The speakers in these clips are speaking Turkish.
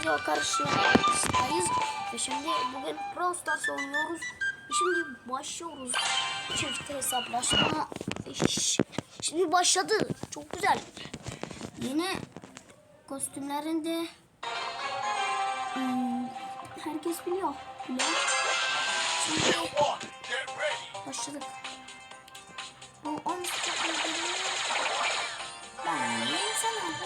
video karşınızdayız. Ve şimdi bugün Brawl Stars oynuyoruz. Şimdi başlıyoruz. Çift hesaplaşma. Şimdi başladı. Çok güzel. Yine kostümlerinde hmm, herkes biliyor. Biliyor. Şimdi başladık. Bu 10 çok öldürüyor. Ben neyim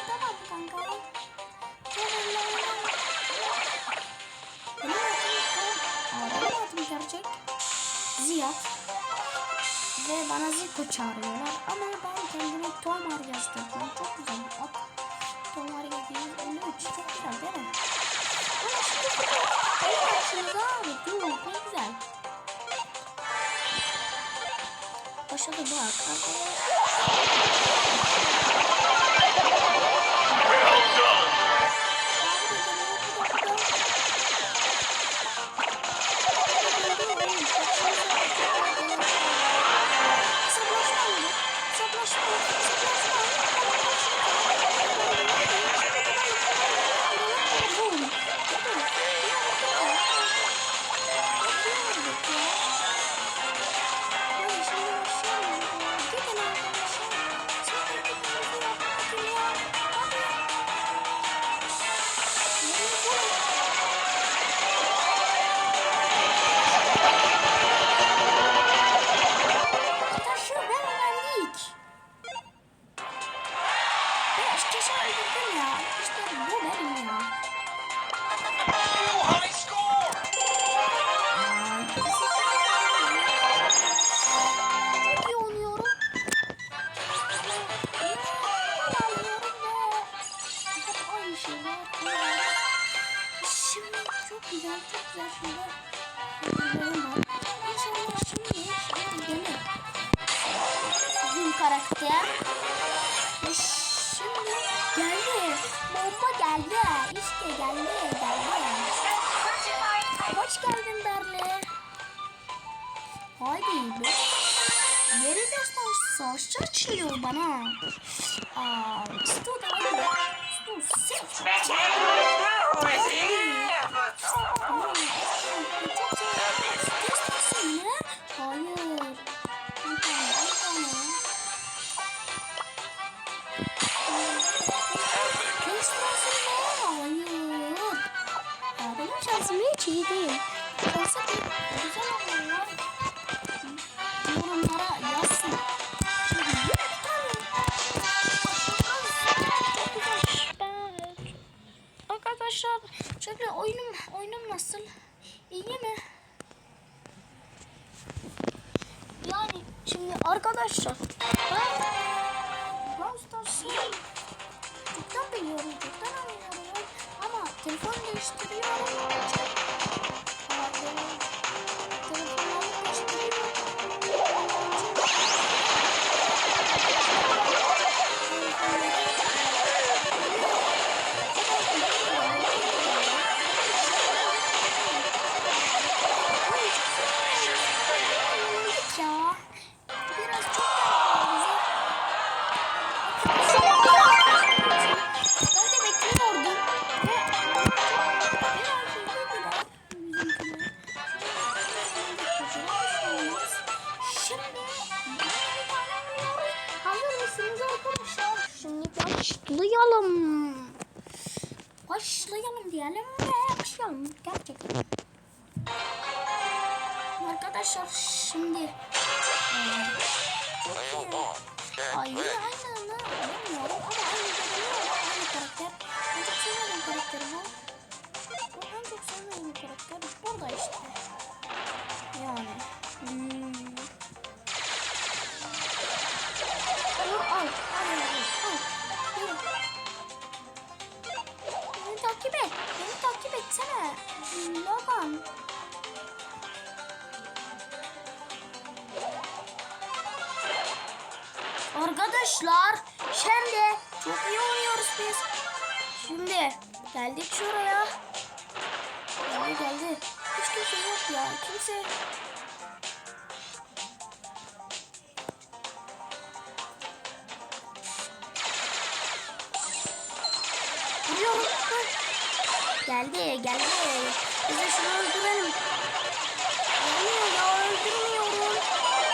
Ve bana Ziko çağırıyorlar. Ama ben kendime Tomar yazdırdım. Çok güzel ad. Tomar 753. Çok güzel değil mi? Ama şimdi bu abi. Dur ne güzel. Başladı bak. Taşı gelir. Bizim karakter. Ve şimdi geldi. Bomba geldi. İşte geldi, geldi. Hoş geldin Berle. Haydi be. Yeri de savaş, savaşçı açılıyor bana. Aa, Stu da แบกแบกโอ้ยสิ nasıl? İyi mi? Yani şimdi arkadaşlar ben Brawl Stars'ı çoktan biliyorum, çoktan oynuyorum ama telefon değiştiriyorum. Başlayalım. Başlayalım diyelim ve başlayalım. Gerçekten. Arkadaşlar şimdi iyi. Ay takip et. Beni takip etsene. Logan. Arkadaşlar şimdi çok iyi oynuyoruz biz. Şimdi geldik şuraya. Geldi geldi. Hiç kimse yok ya. Kimse Vuruyorum. Geldi geldi. Bize şunu öldürelim.